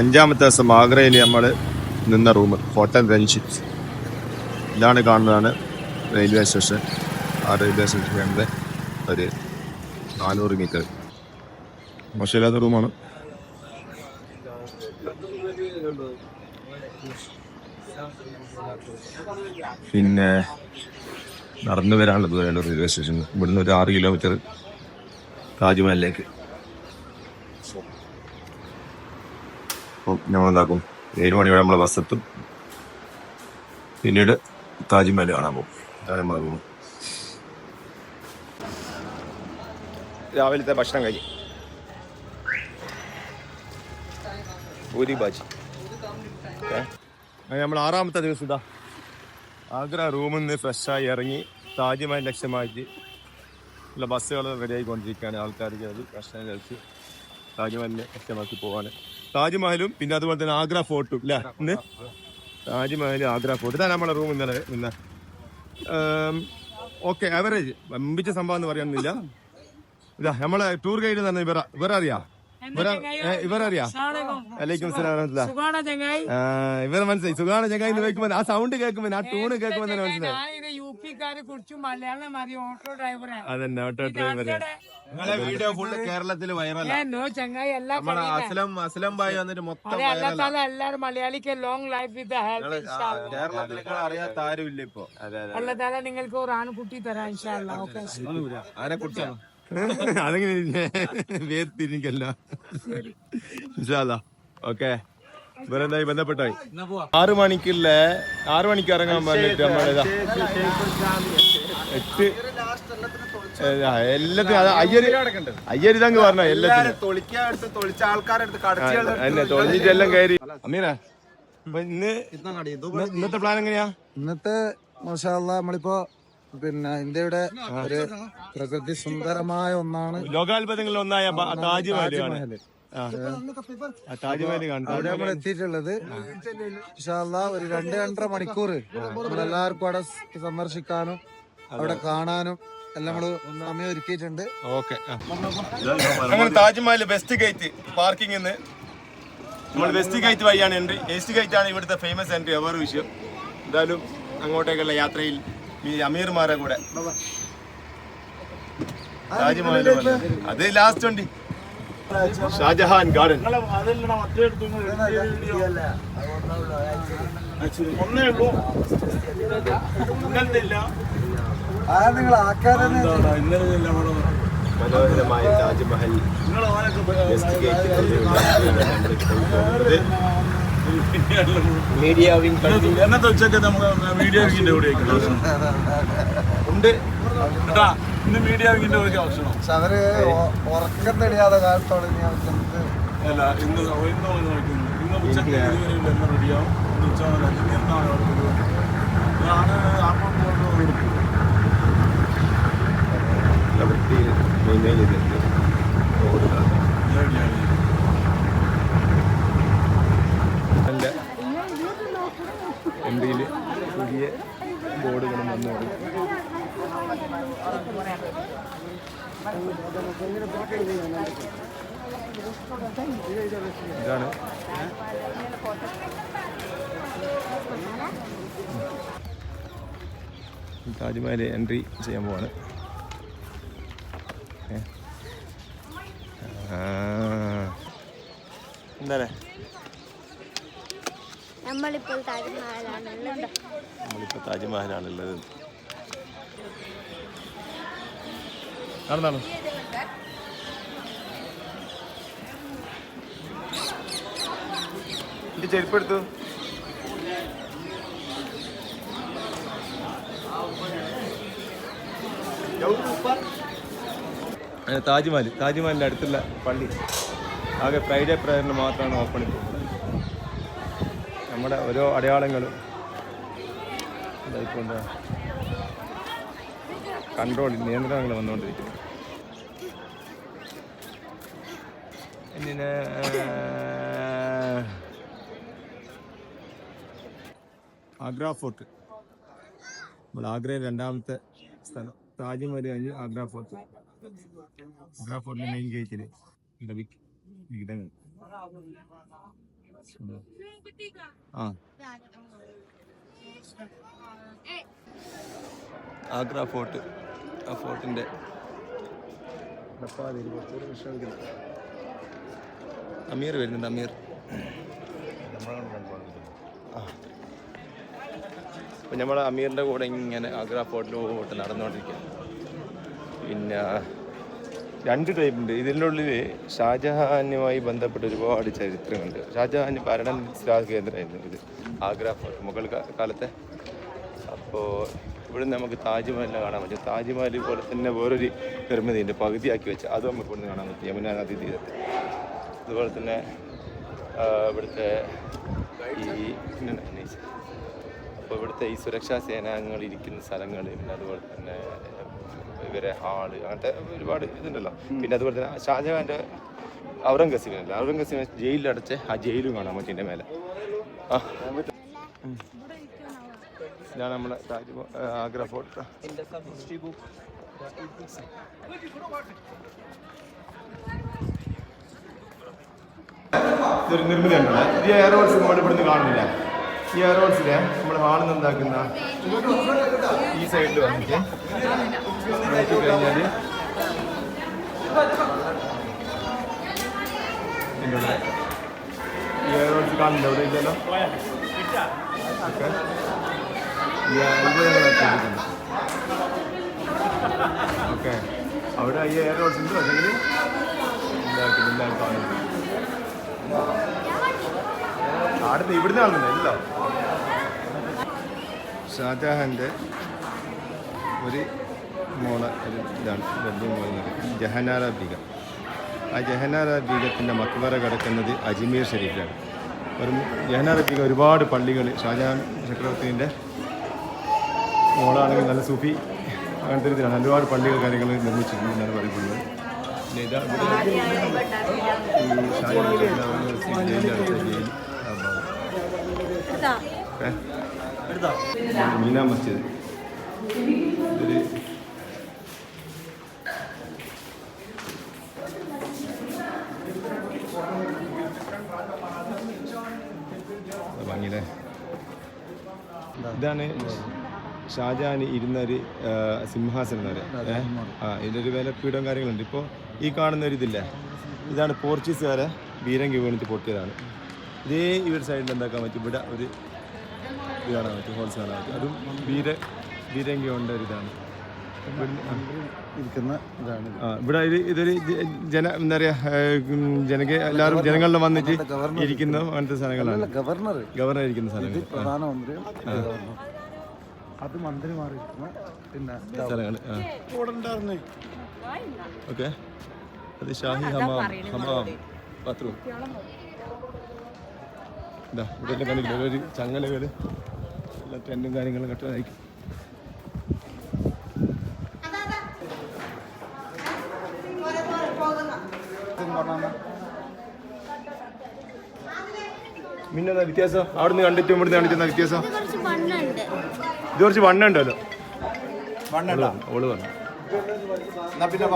അഞ്ചാമത്തെ ദിവസം ആഗ്രയിൽ നമ്മൾ നിന്ന റൂം ഹോട്ടൽ രഞ്ജിത്ത് ഇതാണ് കാണുന്നതാണ് റെയിൽവേ സ്റ്റേഷൻ. ആ റെയിൽവേ സ്റ്റേഷന്റെ ഒരു നാനൂറ് മീറ്റർ. മോശമില്ലാത്ത റൂമാണ്. പിന്നെ നടന്നു വരാനുള്ളത് ദൂരമുണ്ട് റെയിൽവേ സ്റ്റേഷൻ. ഇവിടുന്ന് ഒരു ആറ് കിലോമീറ്റർ താജ്മഹലിലേക്ക്. അപ്പം ഞങ്ങൾ എന്താക്കും? ഏഴ് മണിയോടെ നമ്മളെ ബസ് എത്തും. പിന്നീട് താജ്മഹൽ കാണാൻ പോകും. താജ്മഹൽ പോകും. രാവിലത്തെ ഭക്ഷണം കഴിഞ്ഞു പൂരി ബാജി. നമ്മൾ ആറാമത്തെ ദിവസം ഇതാ. ആഗ്ര റൂമിൽ നിന്ന് ഫ്രഷായി ഇറങ്ങി താജ്മഹൽ ലക്ഷ്യമായിട്ട് ഉള്ള ബസ്സുകൾ റെഡിയായിക്കൊണ്ടിരിക്കുകയാണ് ആൾക്കാർക്ക് അത് ഭക്ഷണം കഴിച്ച് താജ്മഹലിനെ ലക്ഷ്യമാക്കി പോവാണ്. താജ്മഹലും പിന്നെ അതുപോലെ തന്നെ ആഗ്ര ഫോർട്ടും ഇല്ല ഇന്ന്? താജ്മഹൽ ആഗ്ര ഫോർട്ട്. ഇതാണ് നമ്മളെ റൂം ഇന്നലെ ഇന്ന് ഓക്കെ ആവറേജ് വമ്പിച്ച സംഭവം എന്ന് പറയാനൊന്നുമില്ല. ഇതാ നമ്മളെ ടൂർ ഗൈഡ് തന്നെ പറഞ്ഞ ഇവർ ഇവരറിയാ? ഇവര ഇവരറിയാ? അലൈക്കും സുഖാണോ ചങ്ങായി? ഇവരെ മനസ്സിലായി. സുഖാണ് ചങ്ങായി എന്ന് ആ സൗണ്ട് കേൾക്കുമ്പോ ആ ടൂണ് കേൾക്കുമ്പോ തന്നെ മനസ്സിലായി. ഞാനിത് യു പിക്കാരെ കുറിച്ച് മലയാളം അറിയാം ഓട്ടോ ഡ്രൈവറാണ് അതന്നെ ഓട്ടോ ഡ്രൈവർ നിങ്ങളെ വീഡിയോ ഫുള്ള് കേരളത്തിൽ വൈറലാ നോ ചങ്ങായി എല്ലാ നമ്മുടെ അസ്ലം അസ്ലം ബായി വന്നിട്ട് മൊത്തം അതെ എല്ലാ താല എല്ലാരും മലയാളിക്ക് ലോങ് ലൈഫ് വിത്ത് കേരളത്തിൽ അറിയാത്ത ആരും ഇല്ല ഇപ്പൊ. അല്ല താല നിങ്ങൾക്ക് ഒരു ആൺകുട്ടി തരാം ഇൻഷാല്ല ഓക്കെ ആരെ കുറിച്ചാണ് അതെങ്ങനെ? വേർതിരിക്കല്ല ഓക്കെ. ഇവരെന്തായി ബന്ധപ്പെട്ടായി. ആറു മണിക്കുള്ള ആറു മണിക്ക് ഇറങ്ങാൻ പറഞ്ഞിട്ട് നമ്മളിതാ എട്ട്. എല്ലാത്തിനും അയ്യര് അയ്യര് ഇതങ്ങ് പറഞ്ഞ എല്ലാത്തിനും. എന്നെ കയറി. അമീര ഇന്ന് ഇന്ന് ഇന്നത്തെ പ്ലാൻ എങ്ങനെയാ? ഇന്നത്തെ മാഷാല്ല നമ്മളിപ്പോ പിന്നെ ഇന്ത്യയുടെ ഒരു പ്രകൃതി സുന്ദരമായ ഒന്നാണ്. ലോകാത്ഭുതങ്ങളിൽ ഒന്നായ താജ്മഹൽ താജ്മഹൽ അവിടെ നമ്മൾ എത്തിയിട്ടുള്ളത് ഒരു രണ്ട് രണ്ടര മണിക്കൂർ നമ്മളെല്ലാവർക്കും അവിടെ സന്ദർശിക്കാനും അവിടെ കാണാനും എല്ലാം നമ്മൾ സമയം ഒരുക്കിയിട്ടുണ്ട്. ഓക്കെ അങ്ങനെ താജ്മഹൽ വെസ്റ്റ് ഗേറ്റ് പാർക്കിംഗ് നമ്മൾ വെസ്റ്റ് ഗേറ്റ് വഴിയാണ് എൻട്രി. വെസ്റ്റ് ഗേറ്റ് ആണ് ഇവിടുത്തെ ഫേമസ് എൻട്രി വേറെ വിഷയം. എന്തായാലും അങ്ങോട്ടേക്കുള്ള യാത്രയിൽ അമീർമാരെ കൂടെ. താജ്മഹൽ. അത് ലാസ്റ്റ് വണ്ടി ഷാജഹാൻ ഗാർഡൻ. ആ നിങ്ങൾ ആക്കാൻ മനോഹരമായ താജ്മഹൽ ഗേറ്റ് മീഡിയ വിങ് എന്നത്തെ ഉച്ചയ്ക്ക് നമുക്ക് മീഡിയ വിങ്ങിന്റെ കൂടെ ഉണ്ട്. കേട്ടാ ഇന്ന് മീഡിയ വിങ്ങിന്റെ കൂടെ ആവശ്യമാണ്? പക്ഷെ അവർ ഉറക്കം തെളിയാതെ കാലത്തോടെ ഇനി അവർക്ക് നമുക്ക് അല്ല ഇന്ന് ഇന്ന് നോക്കുന്നു ഇന്ന് ഉച്ചയ്ക്ക് എന്ന് റെഡിയാവും ഇന്ന് ഉച്ച എന്നാണ് അവിടെ പരിപാടി ഞാൻ അപ്പം വൃത്തിയിൽ ഇതാണ്. താജ്മഹൽ എൻട്രി ചെയ്യാൻ പോവാണ്. എന്താണ് നമ്മളിപ്പോൾ താജ്മഹലാണുള്ളത്. നടന്നാണോ. ഇത് ചെരുപ്പെടുത്തു താജ്മഹൽ താജ്മഹലിന്റെ അടുത്തുള്ള പള്ളി. ആകെ ഫ്രൈഡേ പ്രയറിന് മാത്രമാണ് ഓപ്പൺ നമ്മുടെ ഓരോ അടയാളങ്ങളും കൺട്രോളിൽ കൺട്രോൾ നിയന്ത്രണങ്ങൾ വന്നുകൊണ്ടിരിക്കുന്നു. പിന്നെ ആഗ്ര ഫോർട്ട്. നമ്മൾ ആഗ്രയിൽ രണ്ടാമത്തെ സ്ഥലം. താജ്മഹൽ കഴിഞ്ഞ് ആഗ്ര ഫോർട്ട്. ആഗ്ര ഫോർട്ടിന്റെ മെയിൻ ഗേറ്റിൽ വിഘടങ്ങൾ ആ. ആഗ്ര ഫോർട്ട്. ആ ഫോർട്ടിന്റെ. ഫോർട്ടിന്റെ അമീർ വരുന്നുണ്ട് അമീർ. അപ്പം നമ്മൾ അമീറിന്റെ കൂടെ ഇങ്ങനെ ആഗ്ര ഫോർട്ടിൽ പോയിട്ട് നടന്നുകൊണ്ടിരിക്കുക പിന്നെ രണ്ട് ടൈപ്പ് ഉണ്ട്. ഇതിന്റെ ഉള്ളിൽ ഷാജഹാനുമായി ബന്ധപ്പെട്ട ഒരുപാട് ചരിത്രമുണ്ട്. ഷാജഹാൻ ഭരണ കേന്ദ്രമായിരുന്നു ഇത് ആഗ്ര ഫോർട്ട് മുഗൾ കാലത്തെ. അപ്പോൾ ഇവിടെ നമുക്ക് താജ്മഹലിനെ കാണാൻ പറ്റും. താജ്മഹൽ പോലെ തന്നെ വേറൊരു നിർമ്മിതിയുണ്ട് പകുതിയാക്കി വെച്ച്. അത് നമുക്ക് ഇവിടുന്ന് കാണാൻ പറ്റും. യമുന നദി തീരത്ത്. അതുപോലെ തന്നെ ഇവിടുത്തെ ഈ അപ്പോൾ ഇവിടുത്തെ ഈ സുരക്ഷാ സേനാംഗങ്ങൾ ഇരിക്കുന്ന സ്ഥലങ്ങൾ പിന്നെ അതുപോലെ തന്നെ ഇവരെ ഹാൾ അങ്ങനത്തെ ഒരുപാട് ഇതുണ്ടല്ലോ. പിന്നെ അതുപോലെ തന്നെ ഷാജഹാന്റെ ഔറംഗസീബിനല്ല? ഔറംഗസീബിനെ ജയിലിലടച്ച് ആ ജയിലും കാണാൻ പറ്റും മേലെ. ആ. ഇതാണ് നമ്മുടെ താജ്മഹൽ ആഗ്ര ഫോർട്ട്. ഇതൊരു നിർമ്മിതി ഈ എയർ ഹോൾസ് നമ്മൾ ഇവിടുന്ന് കാണുന്നില്ല. ഈ എയർ ഹോൾസിലെ നമ്മൾ ഹാളിൽ നിന്ന് എന്താക്കുന്ന? ഈ സൈഡിൽ വന്നിട്ട്. നോക്കി അവിടെ ഈ എയർ ഹോൾസ് ഉണ്ട്. അല്ലെങ്കിൽ എന്താക്കും എന്താക്കും ആടുന്ന് ഇവിടുന്ന് കാണുന്നില്ല എല്ലാം ഷാജഹാന്റെ ഒരു മോൾ ഒരു ഇതാണ് വലിയ മോളെന്ന് ജഹനാര ബീഗം. ആ ജഹനാര ബീഗത്തിന്റെ മക്ബറ കിടക്കുന്നത് അജ്മീർ ഷരീഫിലാണ്. ഒരു ജഹനാര ബീഗം ഒരുപാട് പള്ളികൾ ഷാജഹാൻ ചക്രവർത്തിന്റെ മോളാണെങ്കിൽ നല്ല സൂഫി അങ്ങനത്തെ രീതിയിലാണ്. ഒരുപാട് പള്ളികൾ കാര്യങ്ങൾ നിർമ്മിച്ചിട്ടുണ്ട് എന്നാണ് പറയുന്നത്. പിന്നെ ഇതാ ഇവിടെ ഈ ഷാജഹാൻ ചക്രവർത്തി ജയിലിൽ അടച്ച ജയിൽ. മീന മസ്ജിദ്. ഇതൊരു ഇതാണ് ഷാജാൻ ഇരുന്ന ഒരു സിംഹാസനം എന്ന് പറയാം? ആ ഇതിലൊരു പീഠം കാര്യങ്ങളുണ്ട്. ഇപ്പോൾ ഈ കാണുന്ന ഒരു ഇതില്ലേ ഇതാണ് പോർച്ചുഗീസുകാരെ ബീരങ്കി വീണിട്ട് പൊട്ടിയതാണ്. ഇതേ ഈ ഒരു സൈഡിൽ എന്താക്കാൻ പറ്റും? ഇവിടെ ഒരു ഇത് കാണാൻ പറ്റും ഹോൾസ് കാണാൻ പറ്റും. അതും വീര വീരങ്കിയോണ്ട കൊണ്ട് ഒരു ഇതാണ്. ഇരിക്കുന്ന ഇതാണ് ആ ഇവിടെ ഇത് ഇതൊരു ജന എന്താ പറയാ ജനക എല്ലാവരും ജനങ്ങളിലും വന്നിട്ട് ഇരിക്കുന്ന. അങ്ങനത്തെ സ്ഥലങ്ങളാണ് ഗവർണർ. ഗവർണർ ഇരിക്കുന്ന സ്ഥലങ്ങൾ പ്രധാനമന്ത്രിയും ഗവർണർ അത് മന്ത്രിമാരിരിക്കുന്ന പിന്നെ സ്ഥലങ്ങൾ ഓക്കെ. അത് ഷാഹി ഹമാം ഹമാം ബാത്റൂം ഇതെല്ലാം എല്ലാം കണ്ടില്ല? ഒരു ചങ്ങലകൾ എല്ലാ ടെന്റും കാര്യങ്ങളും കെട്ടായിരിക്കും മിന്നെന്താ വ്യത്യാസം? അവിടുന്ന് കണ്ടിട്ടും ഇവിടുന്ന് കണ്ടിട്ടുന്ന വ്യത്യാസം? ഇത് കുറച്ച് വണ്ണ ഇത് കുറച്ച് വണ്ണം ഉണ്ടല്ലോ ഓൾ പറഞ്ഞു എന്നാ പിന്നെ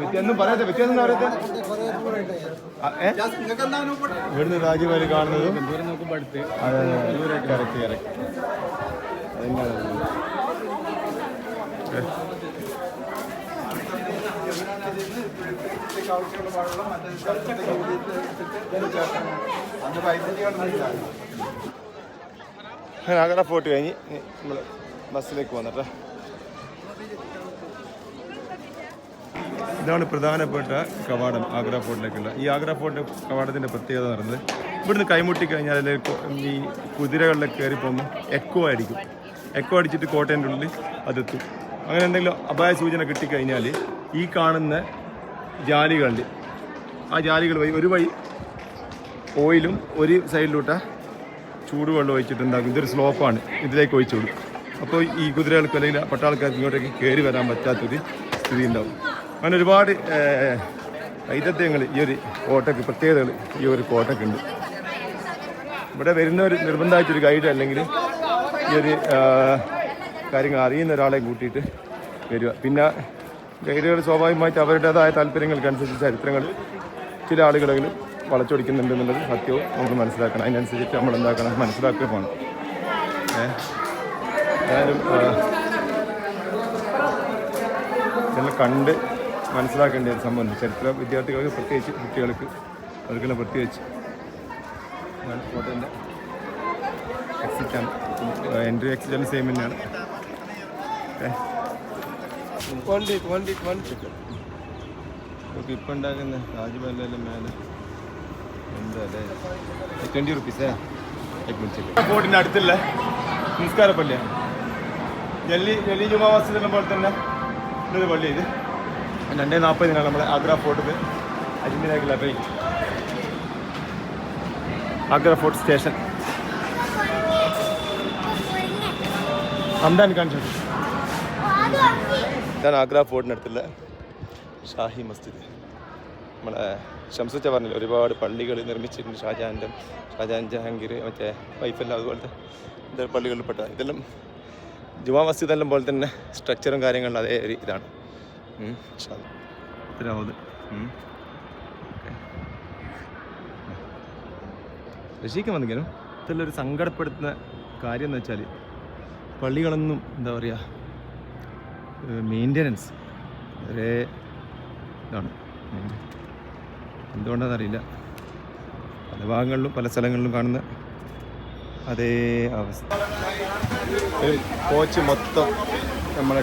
വ്യത്യാസം പറയാത്ത വ്യത്യാസം പറയാത്ത ഇവിടുന്ന് രാജ്യമാര് കാണുന്നതും? അതെ അതെ. Correct correct. അതെന്താണ് ഏ. അന്ന് വൈദ്യുതികളൊന്നുമില്ല അങ്ങനെ ആഗ്ര ഫോർട്ട് കഴിഞ്ഞ് നമ്മൾ ബസ്സിലേക്ക് വന്നിട്ട് ഇതാണ് പ്രധാനപ്പെട്ട കവാടം ആഗ്ര ഫോർട്ടിലേക്കുള്ള. ഈ ആഗ്ര ഫോർട്ട് കവാടത്തിന്റെ പ്രത്യേകത എന്ന് പറയുന്നത് ഇവിടുന്ന് കൈമുട്ടി കഴിഞ്ഞാൽ ഈ കുതിരകളിലെ കയറി പോകുമ്പോൾ എക്കോ അടിക്കും എക്കോ അടിച്ചിട്ട് കോട്ടേന്റെ ഉള്ളിൽ അതെത്തും. അങ്ങനെ എന്തെങ്കിലും അപായ സൂചന കിട്ടിക്കഴിഞ്ഞാൽ ഈ കാണുന്ന ജാലികളിൽ ആ ജാലികൾ വഴി ഒരു വഴി ഓയിലും ഒരു സൈഡിലൂട്ട ചൂടുവെള്ളം ഒഴിച്ചിട്ടുണ്ടാകും. ഇതൊരു സ്ലോപ്പാണ്. ഇതിലേക്ക് ഒഴിച്ചു കൊടുക്കും. അപ്പോൾ ഈ കുതിരകൾക്ക് അല്ലെങ്കിൽ പട്ടാൾക്കാർക്ക് ഇങ്ങോട്ടേക്ക് കയറി വരാൻ പറ്റാത്തൊരു സ്ഥിതി ഉണ്ടാവും. അങ്ങനെ ഒരുപാട് വൈദഗ്ധ്യങ്ങൾ ഈ ഒരു കോട്ടയ്ക്ക് പ്രത്യേകതകൾ ഈ ഒരു കോട്ടയ്ക്കുണ്ട് ഇവിടെ വരുന്നവർ നിർബന്ധമായിട്ടൊരു ഗൈഡ് അല്ലെങ്കിൽ ഈ ഒരു കാര്യങ്ങൾ അറിയുന്ന ഒരാളെ കൂട്ടിയിട്ട് വരിക. പിന്നെ ഗൈഡുകൾ സ്വാഭാവികമായിട്ട് അവരുടേതായ താല്പര്യങ്ങൾക്കനുസരിച്ച് ചരിത്രങ്ങൾ ചില ആളുകളെങ്കിലും വളച്ചൊടിക്കുന്നുണ്ട് എന്നുള്ളത് സത്യവും. നമുക്ക് മനസ്സിലാക്കണം. അതിനനുസരിച്ചിട്ട് നമ്മൾ എന്താക്കണം? മനസ്സിലാക്കുക പോകണം ഏഹ് കണ്ട് മനസ്സിലാക്കേണ്ട ഒരു സംഭവം ചരിത്ര വിദ്യാർത്ഥികൾക്ക് പ്രത്യേകിച്ച് കുട്ടികൾക്ക് അവർക്കുള്ള പ്രത്യേകിച്ച് എക്സിറ്റാണ് എൻട്രി എക്സിറ്റാണ് സെയിം തന്നെയാണ്. ഇപ്പം ഉണ്ടാക്കുന്ന താജ്മഹലിന്റെ മേലെ എന്താ അല്ലേ? ട്വന്റി റുപ്പീസേ ബോട്ടിന്റെ അടുത്തുള്ള നിസ്കാര പള്ളിയാണ് ജല്ലി ജല്ലി ജുമാ മസ്ജിദിനെ പോലെ തന്നെ ഇതൊരു പള്ളി ഇത്. രണ്ടേ നാൽപ്പതിനാണ് നമ്മൾ ആഗ്ര ഫോർട്ട് അജ്മീരാക്കില്ല ട്രെയിൻ ആഗ്ര ഫോർട്ട് സ്റ്റേഷൻ. അംദാൻ കാണിച്ചു ഇതാണ് ആഗ്ര ഫോർട്ടിനടുത്തുള്ള ഷാഹി മസ്ജിദ്. നമ്മളെ ഷംസുച്ച പറഞ്ഞില്ല ഒരുപാട് പള്ളികൾ നിർമ്മിച്ചിട്ടുണ്ട് ഷാജഹാന്റെ ഷാജഹാൻ ജഹാംഗീർ മറ്റേ വൈഫെല്ലാം അതുപോലത്തെ ഇത് പള്ളികളിൽ പെട്ട ഇതെല്ലാം ജുമാ മസ്ജിദ് എല്ലാം പോലെ തന്നെ സ്ട്രക്ചറും കാര്യങ്ങളും അതേ ഒരു ഇതാണ്. വന്നെങ്കിലും ഒരു. ഓക്കേ. രക്ഷിക്കാൻ വന്നിരിക്കാനും ഇതിലൊരു സങ്കടപ്പെടുത്തുന്ന കാര്യം എന്ന് വെച്ചാൽ പള്ളികളൊന്നും എന്താ പറയുക മെയിന്റനൻസ് ഒരേ ഇതാണ്. എന്തുകൊണ്ടാണെന്ന് അറിയില്ല. പല ഭാഗങ്ങളിലും പല സ്ഥലങ്ങളിലും കാണുന്ന അതേ അവസ്ഥ. ഒരു കോച്ച് മൊത്തം നമ്മളെ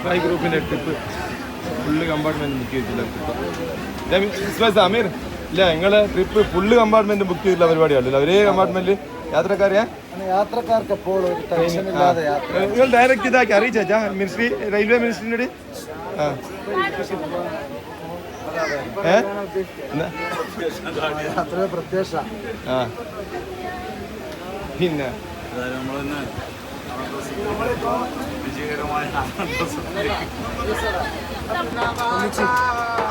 ഇസ്മായി ഗ്രൂപ്പിന്റെ ട്രിപ്പ് ഫുള്ള് കമ്പാർട്ട്മെന്റ് ബുക്ക് ചെയ്തിട്ടില്ല അമീർ ഇല്ല നിങ്ങളെ ട്രിപ്പ് ഫുള്ള് കമ്പാർട്ട്മെന്റ് ബുക്ക് ചെയ്തിട്ടുള്ള പരിപാടിയാണല്ലോ ഒരേ കമ്പാർട്ട്മെന്റ് യാത്രക്കാരെയാ? യാത്രക്കാർക്ക് എപ്പോഴും ഒരു ടെൻഷൻ ഇല്ലാതെ യാത്ര. നിങ്ങൾ ഡയറക്റ്റ് ഇതാക്കി അറിയിച്ചാ മിനിസ്ട്രി റെയിൽവേ ആ. പിന്നെ?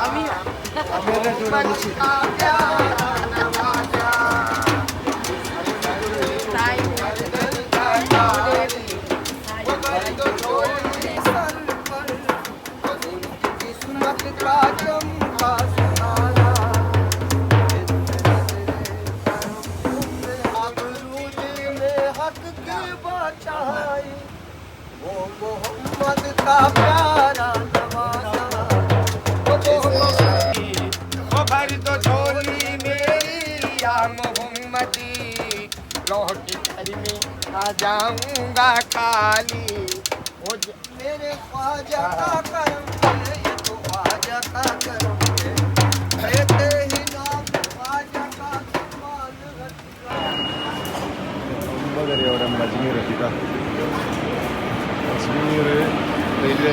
আমি राम मोहम्मदी लौट घर आ जाऊँगा काली हो मेरे ख्वाजा का तो ही नाम और अंबा रखी था तस्वीर रेलवे।